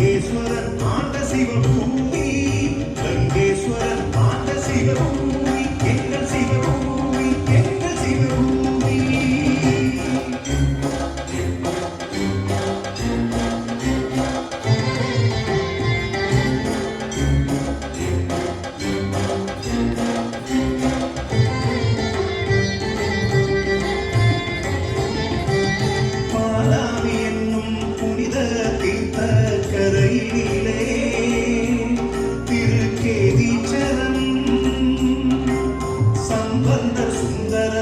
லங்கேஸ்வரன் ஆண்ட சிவபூமி லங்கேஸ்வரன் ஆண்ட சிவபூமி சுந்தர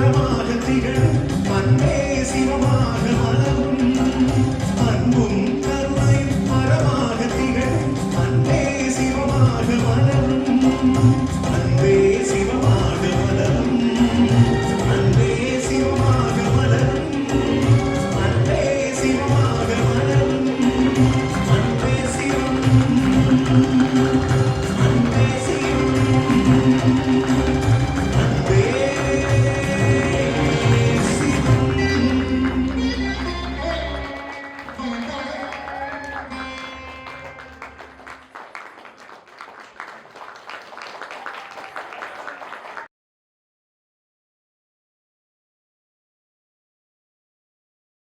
மரமாக திகழும் அன்பே சிவமாக மலரும். அன்பும் கருணை மரமாக திகழும் அன்பே சிவமாக மலரும்.